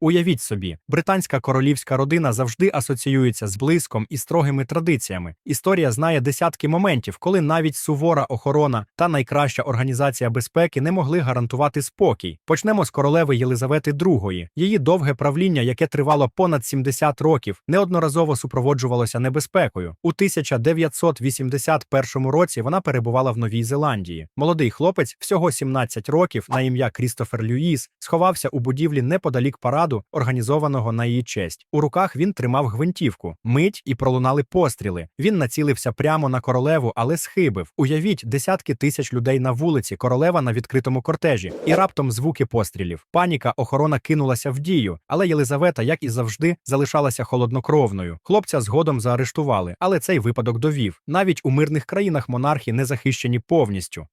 Уявіть собі, британська королівська родина завжди асоціюється з блиском і строгими традиціями. Історія знає десятки моментів, коли навіть сувора охорона та найкраща організація безпеки не могли гарантувати спокій. Почнемо з королеви Єлизавети II. Її довге правління, яке тривало понад 70 років, неодноразово супроводжувалося небезпекою. У 1981 році вона перебувала в Новій Зеландії. Молодий хлопець, всього 17 років, на ім'я Крістофер Люїс, сховався у будівлі неподалік параду, організованого на її честь. У руках він тримав гвинтівку, мить і пролунали постріли. Він націлився прямо на королеву, але схибив. Уявіть, десятки тисяч людей на вулиці, королева на відкритому кортежі, і раптом звуки пострілів. Паніка, охорона кинулася в дію, але Єлизавета, як і завжди, залишалася холоднокровною. Хлопця згодом заарештували, але цей випадок довів. Навіть у мирних країнах монархи не захищені повністю.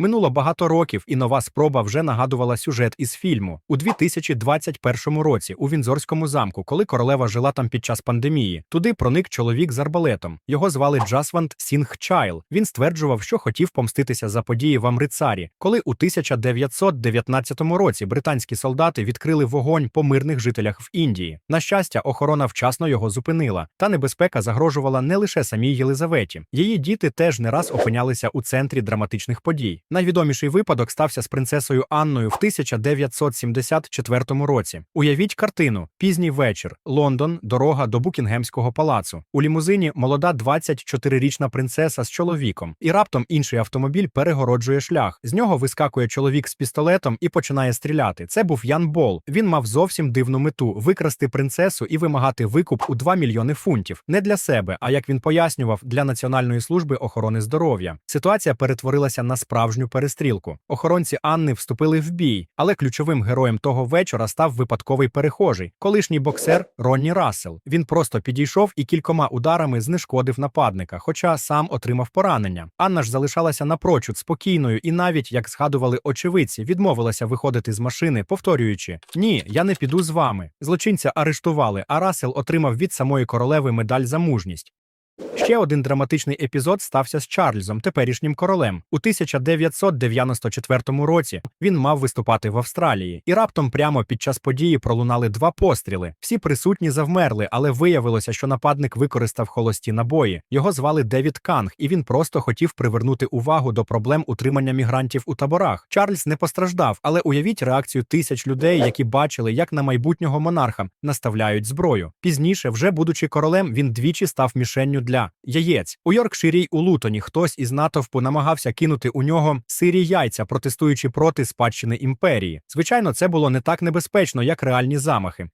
Минуло багато років, і нова спроба вже нагадувала сюжет із фільму у 2021 році у Вінзорському замку, коли королева жила там під час пандемії. Туди проник чоловік з арбалетом. Його звали Джасвант Сінгчайл. Він стверджував, що хотів помститися за події в Амрицарі, коли у 1919 році британські солдати відкрили вогонь по мирних жителях в Індії. На щастя, охорона вчасно його зупинила, та небезпека загрожувала не лише самій Єлизаветі. Її діти теж не раз опинялися у центрі драматичних подій. Найвідоміший випадок стався з принцесою Анною в 1974 році. Уявіть картину: пізній вечір, Лондон, дорога до Букінгемського палацу. У лімузині молода 24-річна принцеса з чоловіком, і раптом інший автомобіль перегороджує шлях. З нього вискакує чоловік з пістолетом і починає стріляти. Це був Ян Бол. Він мав зовсім дивну мету викрасти принцесу і вимагати викуп у 2 мільйони фунтів. Не для себе, а як він пояснював, для Національної служби охорони здоров'я. Ситуація перетворилася на справжню перестрілку. Охоронці Анни вступили в бій, але ключовим героєм того вечора став випадковий перехожий, колишній боксер Ронні Рассел. Він просто підійшов і кількома ударами знешкодив нападника, хоча сам отримав поранення. Анна ж залишалася напрочуд спокійною і навіть, як згадували очевидці, відмовилася виходити з машини, повторюючи: Ні, я не піду з вами. Злочинця арештували, а Рассел отримав від самої королеви медаль за мужність. Ще один драматичний епізод стався з Чарльзом, теперішнім королем. У 1994 році він мав виступати в Австралії, і раптом прямо під час події пролунали два постріли. Всі присутні завмерли, але виявилося, що нападник використав холості набої. Його звали Девід Канг, і він просто хотів привернути увагу до проблем утримання мігрантів у таборах. Чарльз не постраждав, але уявіть реакцію тисяч людей, які бачили, як на майбутнього монарха наставляють зброю. Пізніше, вже будучи королем, він двічі став мішенню для яєць. У Йоркширі й у Лутоні хтось із натовпу намагався кинути у нього сирі яйця, протестуючи проти спадщини імперії. Звичайно, це було не так небезпечно, як реальні замахи.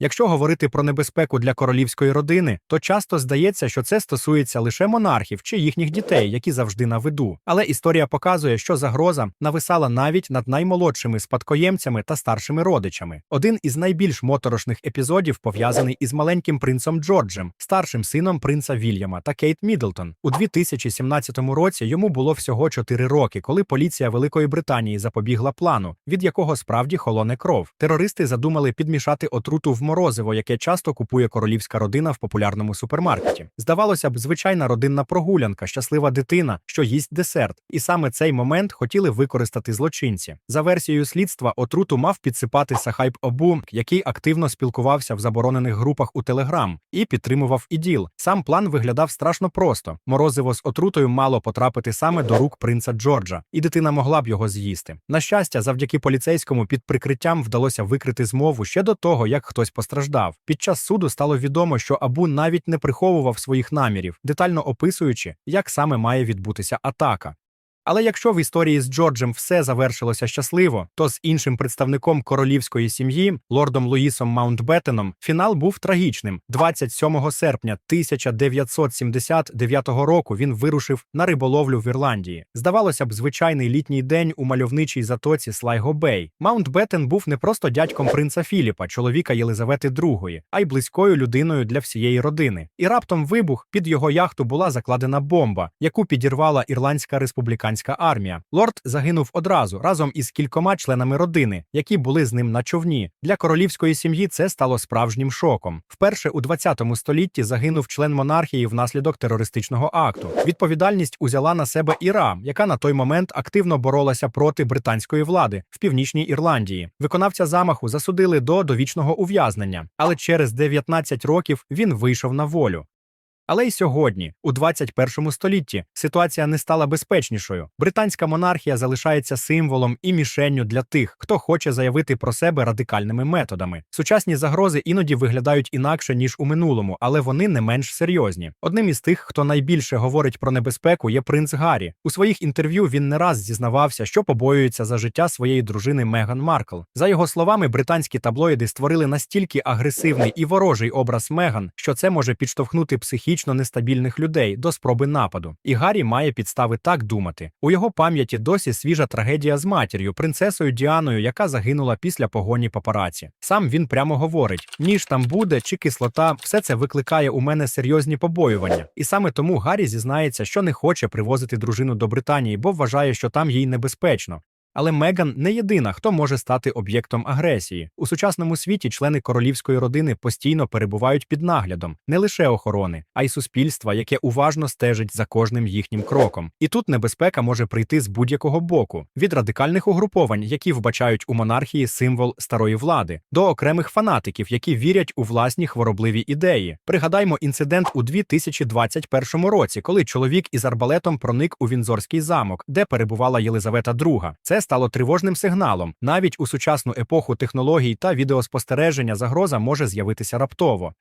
Якщо говорити про небезпеку для королівської родини, то часто здається, що це стосується лише монархів чи їхніх дітей, які завжди на виду. Але історія показує, що загроза нависала навіть над наймолодшими спадкоємцями та старшими родичами. Один із найбільш моторошних епізодів пов'язаний із маленьким принцем Джорджем, старшим сином принца Вільяма та Кейт Мідлтон. У 2017 році йому було всього 4 роки, коли поліція Великої Британії запобігла плану, від якого справді холоне кров. Терористи задумали підмішати отруту в морозиво, яке часто купує королівська родина в популярному супермаркеті. Здавалося б, звичайна родинна прогулянка, щаслива дитина, що їсть десерт. І саме цей момент хотіли використати злочинці. За версією слідства, отруту мав підсипати Сахайб Обу, який активно спілкувався в заборонених групах у Телеграм і підтримував іділ. Сам план виглядав страшно просто. Морозиво з отрутою мало потрапити саме до рук принца Джорджа, і дитина могла б його з'їсти. На щастя, завдяки поліцейському під прикриттям вдалося викрити змову ще до того, як хтось постраждав. Під час суду стало відомо, що Абу навіть не приховував своїх намірів, детально описуючи, як саме має відбутися атака. Але якщо в історії з Джорджем все завершилося щасливо, то з іншим представником королівської сім'ї, лордом Луїсом Маунтбеттеном, фінал був трагічним. 27 серпня 1979 року він вирушив на риболовлю в Ірландії. Здавалося б, звичайний літній день у мальовничій затоці Слайго-Бей. Маунтбеттен був не просто дядьком принца Філіпа, чоловіка Єлизавети II, а й близькою людиною для всієї родини. І раптом вибух під його яхту була закладена бомба, яку підірвала Ірландська республіканська британська армія. Лорд загинув одразу разом із кількома членами родини, які були з ним на човні. Для королівської сім'ї це стало справжнім шоком. Вперше у 20 столітті загинув член монархії внаслідок терористичного акту. Відповідальність узяла на себе Іра, яка на той момент активно боролася проти британської влади в північній Ірландії. Виконавця замаху засудили до довічного ув'язнення, але через 19 років він вийшов на волю. Але й сьогодні, у 21 столітті, ситуація не стала безпечнішою. Британська монархія залишається символом і мішенню для тих, хто хоче заявити про себе радикальними методами. Сучасні загрози іноді виглядають інакше ніж у минулому, але вони не менш серйозні. Одним із тих, хто найбільше говорить про небезпеку, є принц Гаррі. У своїх інтерв'ю він не раз зізнавався, що побоюється за життя своєї дружини Меган Маркл. За його словами, британські таблоїди створили настільки агресивний і ворожий образ Меган, що це може підштовхнути психічно нестабільних людей до спроби нападу. І Гаррі має підстави так думати. У його пам'яті досі свіжа трагедія з матір'ю, принцесою Діаною, яка загинула після погоні папараці. Сам він прямо говорить: ніж там буде чи кислота, все це викликає у мене серйозні побоювання. І саме тому Гаррі зізнається, що не хоче привозити дружину до Британії, бо вважає, що там їй небезпечно. Але Меган не єдина, хто може стати об'єктом агресії. У сучасному світі члени королівської родини постійно перебувають під наглядом не лише охорони, а й суспільства, яке уважно стежить за кожним їхнім кроком. І тут небезпека може прийти з будь-якого боку: від радикальних угруповань, які вбачають у монархії символ старої влади, до окремих фанатиків, які вірять у власні хворобливі ідеї. Пригадаймо інцидент у 2021 році, коли чоловік із арбалетом проник у Вінзорський замок, де перебувала Єлизавета II. Це стало тривожним сигналом. Навіть у сучасну епоху технологій та відеоспостереження загроза може з'явитися раптово.